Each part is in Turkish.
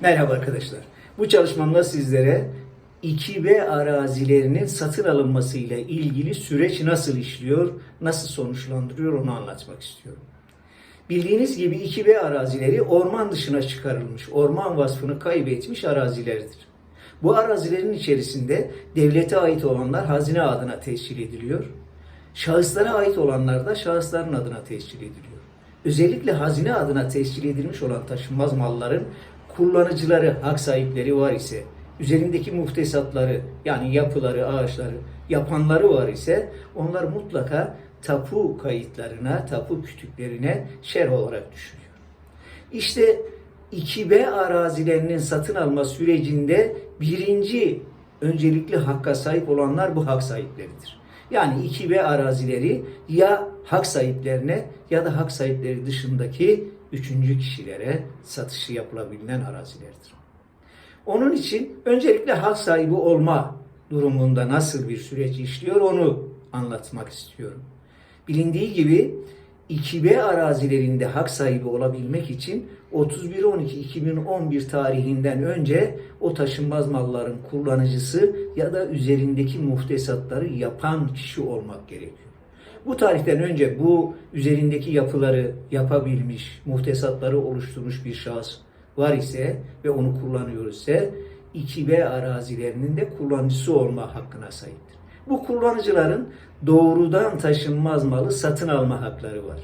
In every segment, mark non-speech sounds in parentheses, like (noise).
Merhaba arkadaşlar. Bu çalışmamda sizlere 2B arazilerinin satın alınmasıyla ilgili süreç nasıl işliyor, nasıl sonuçlandırıyor onu anlatmak istiyorum. Bildiğiniz gibi 2B arazileri orman dışına çıkarılmış, orman vasfını kaybetmiş arazilerdir. Bu arazilerin içerisinde devlete ait olanlar hazine adına tescil ediliyor. Şahıslara ait olanlar da şahısların adına tescil ediliyor. Özellikle hazine adına tescil edilmiş olan taşınmaz malların kullanıcıları, hak sahipleri var ise, üzerindeki muhtesatları yani yapıları, ağaçları yapanları var ise onlar mutlaka tapu kayıtlarına, tapu kütüklerine şerh olarak düşülüyor. İşte 2B arazilerinin satın alma sürecinde birinci öncelikli hakka sahip olanlar bu hak sahipleridir. Yani 2B arazileri ya hak sahiplerine ya da hak sahipleri dışındaki üçüncü kişilere satışı yapılabilen arazilerdir. Onun için öncelikle hak sahibi olma durumunda nasıl bir süreç işliyor onu anlatmak istiyorum. Bilindiği gibi 2B arazilerinde hak sahibi olabilmek için 31.12.2011 tarihinden önce o taşınmaz malların kullanıcısı ya da üzerindeki muhtesatları yapan kişi olmak gerekiyor. Bu tarihten önce bu üzerindeki yapıları yapabilmiş, muhtesatları oluşturmuş bir şahıs var ise ve onu kullanıyor ise 2B arazilerinin de kullanıcısı olma hakkına sahiptir. Bu kullanıcıların doğrudan taşınmaz malı satın alma hakları var.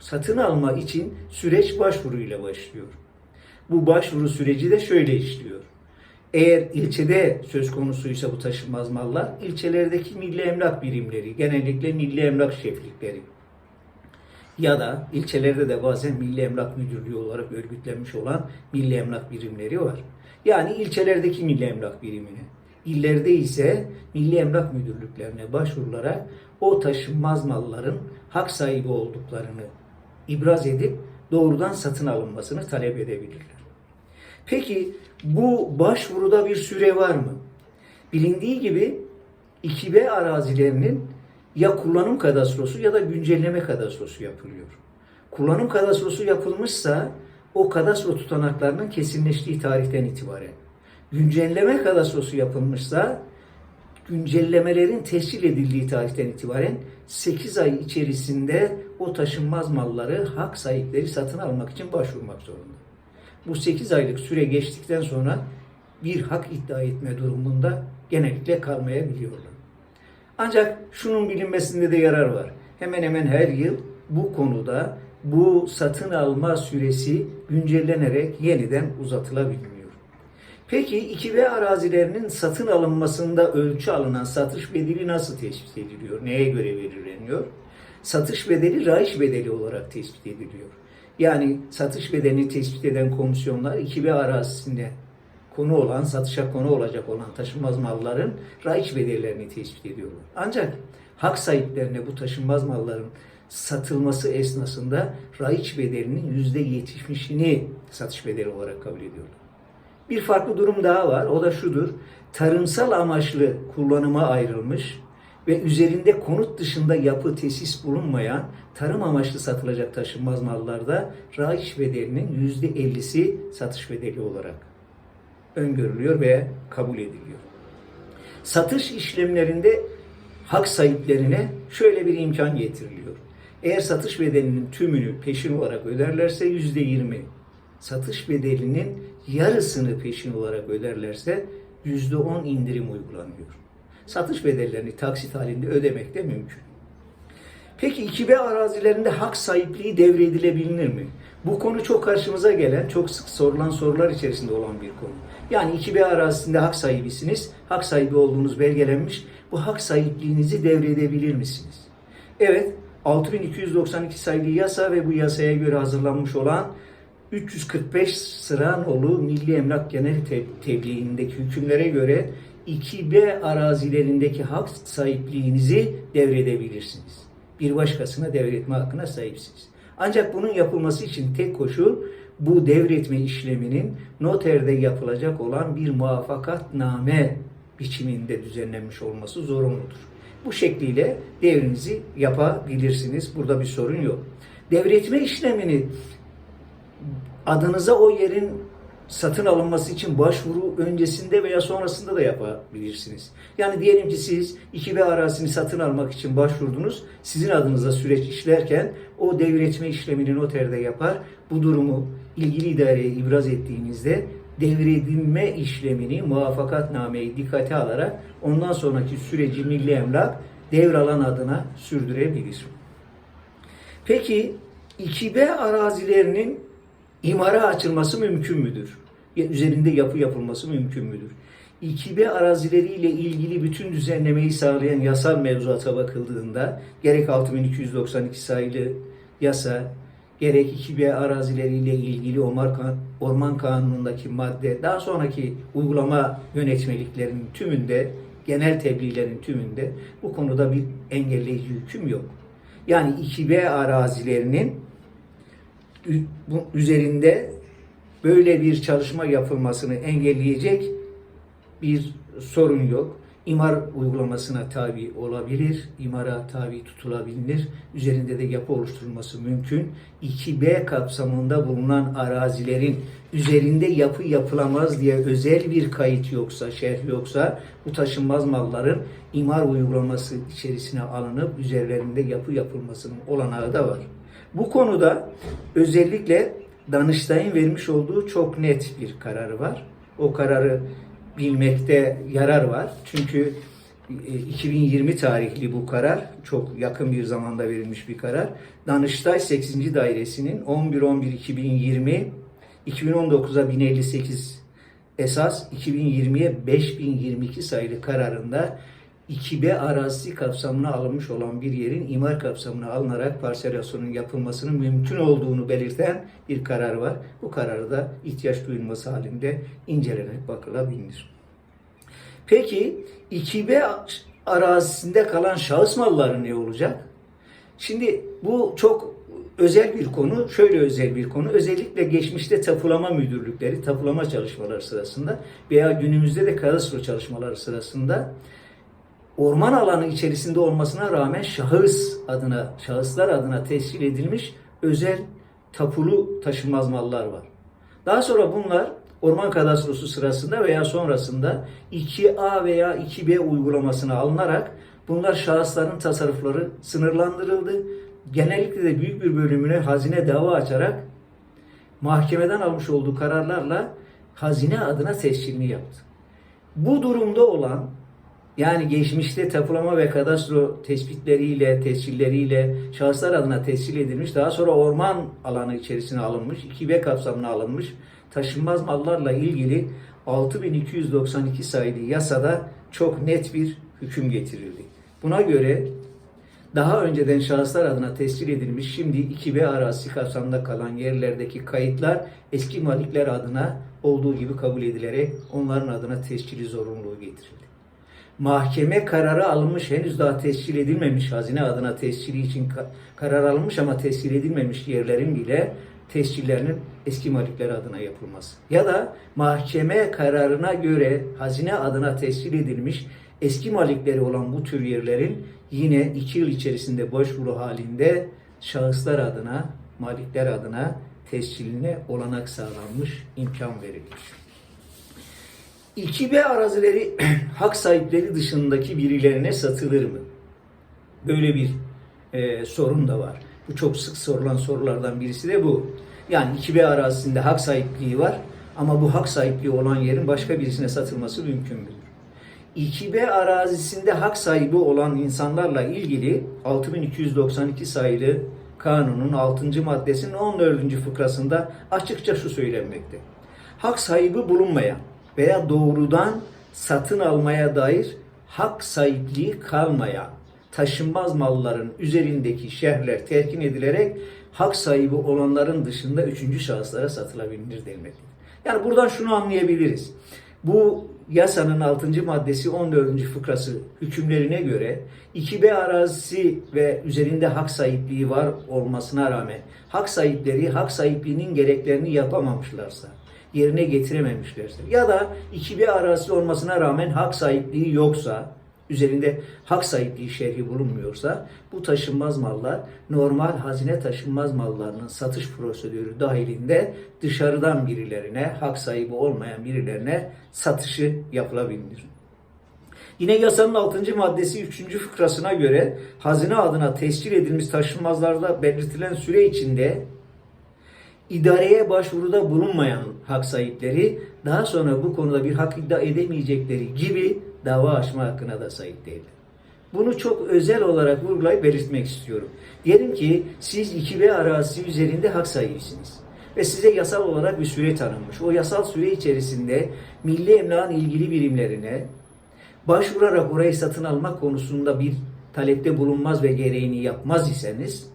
Satın alma için süreç başvuruyla başlıyor. Bu başvuru süreci de şöyle işliyor. Eğer ilçede söz konusuysa bu taşınmaz mallar, ilçelerdeki milli emlak birimleri, genellikle milli emlak şeflikleri ya da ilçelerde de bazen milli emlak müdürlüğü olarak örgütlenmiş olan milli emlak birimleri var. Yani ilçelerdeki milli emlak birimine, illerde ise milli emlak müdürlüklerine başvurularak o taşınmaz malların hak sahibi olduklarını ibraz edip doğrudan satın alınmasını talep edebilirler. Peki bu başvuruda bir süre var mı? Bilindiği gibi 2B arazilerinin ya kullanım kadastrosu ya da güncelleme kadastrosu yapılıyor. Kullanım kadastrosu yapılmışsa o kadastro tutanaklarının kesinleştiği tarihten itibaren. Güncelleme kadastrosu yapılmışsa güncellemelerin tescil edildiği tarihten itibaren 8 ay içerisinde o taşınmaz malları hak sahipleri satın almak için başvurmak zorunda. Bu 8 aylık süre geçtikten sonra bir hak iddia etme durumunda genellikle kalmayabiliyorlar. Ancak şunun bilinmesinde de yarar var. Hemen hemen her yıl bu konuda bu satın alma süresi güncellenerek yeniden uzatılabiliyor. Peki 2B arazilerinin satın alınmasında ölçü alınan satış bedeli nasıl tespit ediliyor? Neye göre belirleniyor? Satış bedeli raiş bedeli olarak tespit ediliyor. Yani satış bedelini tespit eden komisyonlar 2B arazisinde konu olan, satışa konu olacak olan taşınmaz malların raiç bedellerini tespit ediyorlar. Ancak hak sahiplerine bu taşınmaz malların satılması esnasında raiç bedelinin %70'ini satış bedeli olarak kabul ediyorlar. Bir farklı durum daha var. O da şudur. Tarımsal amaçlı kullanıma ayrılmış ve üzerinde konut dışında yapı tesis bulunmayan tarım amaçlı satılacak taşınmaz mallarda raiç bedelinin %50'si satış bedeli olarak öngörülüyor ve kabul ediliyor. Satış işlemlerinde hak sahiplerine şöyle bir imkan getiriliyor. Eğer satış bedelinin tümünü peşin olarak öderlerse yüzde yirmi, satış bedelinin yarısını peşin olarak öderlerse yüzde on indirim uygulanıyor. Satış bedellerini taksit halinde ödemek de mümkün. Peki 2B arazilerinde hak sahipliği devredilebilir mi? Bu konu çok karşımıza gelen, çok sık sorulan sorular içerisinde olan bir konu. Yani 2B arazisinde hak sahibisiniz, hak sahibi olduğunuz belgelenmiş. Bu hak sahipliğinizi devredebilir misiniz? Evet, 6292 sayılı yasa ve bu yasaya göre hazırlanmış olan 345 sıra nolu Milli Emlak Genel Te- Tebliği'ndeki hükümlere göre 2B arazilerindeki hak sahipliğinizi devredebilirsiniz. Bir başkasına devretme hakkına sahipsiniz. Ancak bunun yapılması için tek koşul bu devretme işleminin noterde yapılacak olan bir muvaffakatname biçiminde düzenlenmiş olması zorunludur. Bu şekliyle devrinizi yapabilirsiniz. Burada bir sorun yok. Devretme işlemini adınıza o yerin satın alınması için başvuru öncesinde veya sonrasında da yapabilirsiniz. Yani diyelim ki siz 2B arazisini satın almak için başvurdunuz. Sizin adınıza süreç işlerken o devretme işlemini noterde yapar. Bu durumu ilgili idareye ibraz ettiğinizde devredilme işlemini muvaffakatnameyi dikkate alarak ondan sonraki süreci Milli Emlak devralan adına sürdürebilir. Peki 2B arazilerinin imara açılması mümkün müdür? Üzerinde yapı yapılması mümkün müdür? 2B arazileriyle ilgili bütün düzenlemeyi sağlayan yasal mevzuata bakıldığında gerek 6292 sayılı yasa, gerek 2B arazileriyle ilgili Orman, Kan- Orman Kanunu'ndaki madde, daha sonraki uygulama yönetmeliklerinin tümünde, genel tebliğlerin tümünde bu konuda bir engelleyici hüküm yok. Yani 2B arazilerinin üzerinde böyle bir çalışma yapılmasını engelleyecek bir sorun yok. İmar uygulamasına tabi olabilir, imara tabi tutulabilir. Üzerinde de yapı oluşturulması mümkün. 2B kapsamında bulunan arazilerin üzerinde yapı yapılamaz diye özel bir kayıt yoksa, şerh yoksa bu taşınmaz malların imar uygulaması içerisine alınıp üzerlerinde yapı yapılmasının olanağı da var. Bu konuda özellikle Danıştay'ın vermiş olduğu çok net bir kararı var. O kararı bilmekte yarar var. Çünkü e, 2020 tarihli bu karar çok yakın bir zamanda verilmiş bir karar. Danıştay 8. Dairesi'nin 11-11-2020 2019'a 1058 esas 2020'ye 5022 sayılı kararında 2B arazisi kapsamına alınmış olan bir yerin imar kapsamına alınarak parselasyonun yapılmasının mümkün olduğunu belirten bir karar var. Bu kararı da ihtiyaç duyulması halinde incelenip bakılabilir. Peki 2B arazisinde kalan şahıs malları ne olacak? Şimdi bu çok özel bir konu, şöyle özel bir konu. Özellikle geçmişte tapulama müdürlükleri, tapulama çalışmaları sırasında veya günümüzde de kadastro çalışmaları sırasında orman alanı içerisinde olmasına rağmen şahıs adına, şahıslar adına tescil edilmiş özel tapulu taşınmaz mallar var. Daha sonra bunlar orman kadastrosu sırasında veya sonrasında 2A veya 2B uygulamasına alınarak bunlar şahısların tasarrufları sınırlandırıldı. Genellikle de büyük bir bölümüne hazine dava açarak mahkemeden almış olduğu kararlarla hazine adına tescilini yaptı. Bu durumda olan yani geçmişte tapulama ve kadastro tespitleriyle, tescilleriyle şahıslar adına tescil edilmiş, daha sonra orman alanı içerisine alınmış, 2B kapsamına alınmış taşınmaz mallarla ilgili 6292 sayılı yasada çok net bir hüküm getirildi. Buna göre daha önceden şahıslar adına tescil edilmiş, şimdi 2B arazisi kapsamında kalan yerlerdeki kayıtlar eski malikler adına olduğu gibi kabul edilerek onların adına tescili zorunluluğu getirildi mahkeme kararı alınmış henüz daha tescil edilmemiş hazine adına tescili için ka- karar alınmış ama tescil edilmemiş yerlerin bile tescillerinin eski malikler adına yapılması. Ya da mahkeme kararına göre hazine adına tescil edilmiş eski malikleri olan bu tür yerlerin yine iki yıl içerisinde başvuru halinde şahıslar adına, malikler adına tesciline olanak sağlanmış, imkan verilmiş. 2B arazileri (clears throat) hak sahipleri dışındaki birilerine satılır mı? Böyle bir e, sorun da var. Bu çok sık sorulan sorulardan birisi de bu. Yani 2B arazisinde hak sahipliği var ama bu hak sahipliği olan yerin başka birisine satılması mümkün müdür? 2B arazisinde hak sahibi olan insanlarla ilgili 6292 sayılı kanunun 6. maddesinin 14. fıkrasında açıkça şu söylenmekte. Hak sahibi bulunmayan veya doğrudan satın almaya dair hak sahipliği kalmayan taşınmaz malların üzerindeki şerhler terkin edilerek hak sahibi olanların dışında üçüncü şahıslara satılabilir denmektedir. Yani buradan şunu anlayabiliriz. Bu yasanın 6. maddesi 14. fıkrası hükümlerine göre 2B arazisi ve üzerinde hak sahipliği var olmasına rağmen hak sahipleri hak sahipliğinin gereklerini yapamamışlarsa yerine getirememişlerse ya da 2B arazisi olmasına rağmen hak sahipliği yoksa üzerinde hak sahipliği şerhi bulunmuyorsa bu taşınmaz mallar normal hazine taşınmaz mallarının satış prosedürü dahilinde dışarıdan birilerine hak sahibi olmayan birilerine satışı yapılabilir. Yine yasanın 6. maddesi 3. fıkrasına göre hazine adına tescil edilmiş taşınmazlarda belirtilen süre içinde idareye başvuruda bulunmayan hak sahipleri daha sonra bu konuda bir hak iddia edemeyecekleri gibi dava açma hakkına da sahip değiller. Bunu çok özel olarak vurgulayıp belirtmek istiyorum. Diyelim ki siz 2B arazisi üzerinde hak sahibisiniz ve size yasal olarak bir süre tanınmış. O yasal süre içerisinde milli emlakın ilgili birimlerine başvurarak orayı satın almak konusunda bir talepte bulunmaz ve gereğini yapmaz iseniz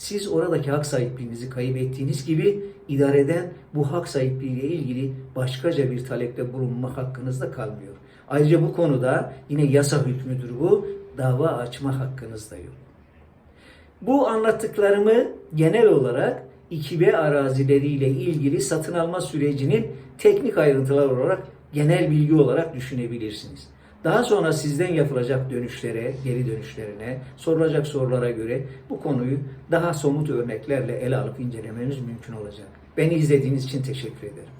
siz oradaki hak sahipliğinizi kaybettiğiniz gibi idareden bu hak sahipliği ile ilgili başkaca bir talepte bulunma hakkınız da kalmıyor. Ayrıca bu konuda yine yasa hükmüdür bu. Dava açma hakkınız da yok. Bu anlattıklarımı genel olarak 2B arazileriyle ilgili satın alma sürecinin teknik ayrıntılar olarak genel bilgi olarak düşünebilirsiniz. Daha sonra sizden yapılacak dönüşlere, geri dönüşlerine, sorulacak sorulara göre bu konuyu daha somut örneklerle ele alıp incelemeniz mümkün olacak. Beni izlediğiniz için teşekkür ederim.